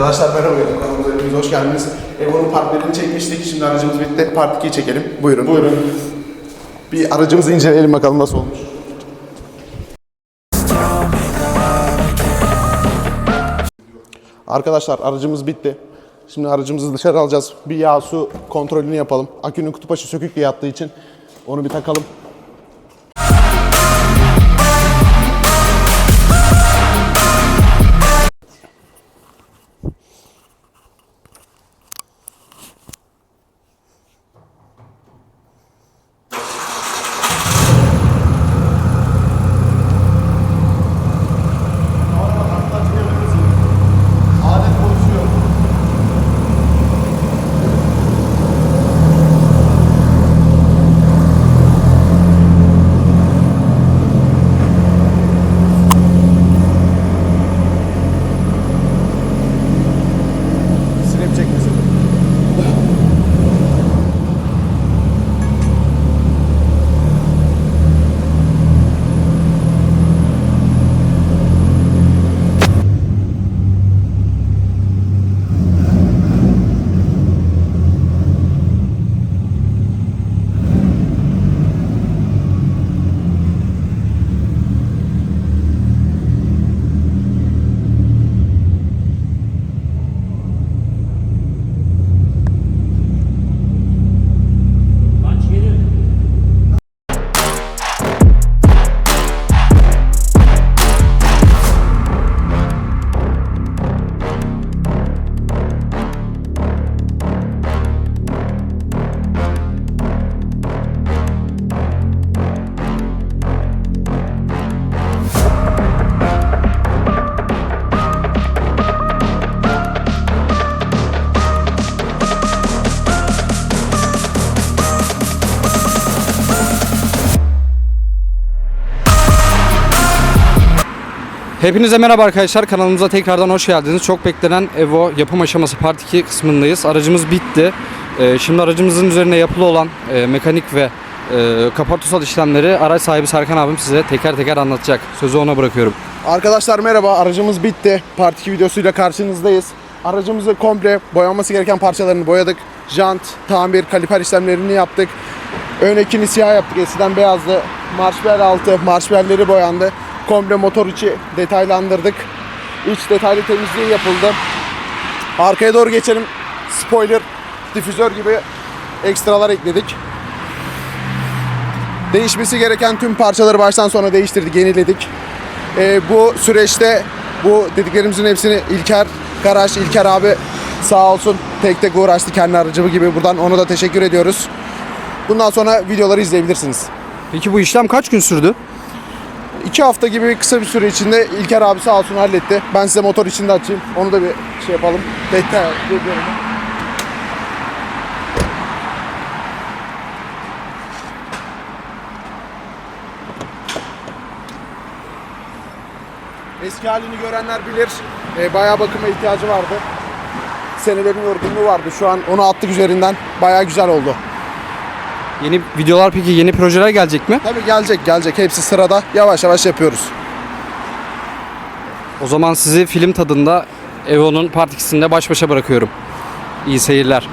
Arkadaşlar merhaba, kanalımıza hepiniz hoş geldiniz. Evo'nun part 1'ini çekmiştik, şimdi aracımız bitti. Part 2'yi çekelim. Buyurun. Buyurun. Bir aracımızı inceleyelim bakalım nasıl olmuş. Arkadaşlar aracımız bitti. Şimdi aracımızı dışarı alacağız. Bir yağ su kontrolünü yapalım. Akünün kutu başı sökük diye yattığı için onu bir takalım. Hepinize merhaba arkadaşlar. Kanalımıza tekrardan hoş geldiniz. Çok beklenen Evo yapım aşaması Part 2 kısmındayız. Aracımız bitti. Ee, şimdi aracımızın üzerine yapılı olan e, mekanik ve e, işlemleri araç sahibi Serkan abim size teker teker anlatacak. Sözü ona bırakıyorum. Arkadaşlar merhaba, aracımız bitti. Part 2 videosuyla karşınızdayız. Aracımızı komple boyanması gereken parçalarını boyadık. Jant, tamir, kaliper işlemlerini yaptık. Ön ekini siyah yaptık. Eskiden beyazdı. Marşbel altı, marşbelleri boyandı. Komple motor içi detaylandırdık. İç detaylı temizliği yapıldı. Arkaya doğru geçelim. Spoiler, difüzör gibi ekstralar ekledik. Değişmesi gereken tüm parçaları baştan sona değiştirdik, yeniledik. Ee, bu süreçte bu dediklerimizin hepsini İlker Karaş, İlker abi sağ olsun tek tek uğraştı kendi aracımı gibi. Buradan ona da teşekkür ediyoruz. Bundan sonra videoları izleyebilirsiniz. Peki bu işlem kaç gün sürdü? İki hafta gibi kısa bir süre içinde İlker abi sağ olsun halletti. Ben size motor içinde açayım. Onu da bir şey yapalım. Ediyorum. Eski halini görenler bilir. E, bayağı bakıma ihtiyacı vardı. Senelerin yorgunluğu vardı. Şu an onu attık üzerinden. Bayağı güzel oldu. Yeni videolar peki yeni projeler gelecek mi? Tabii gelecek gelecek. Hepsi sırada. Yavaş yavaş yapıyoruz. O zaman sizi film tadında Evo'nun Part 2'sinde baş başa bırakıyorum. İyi seyirler.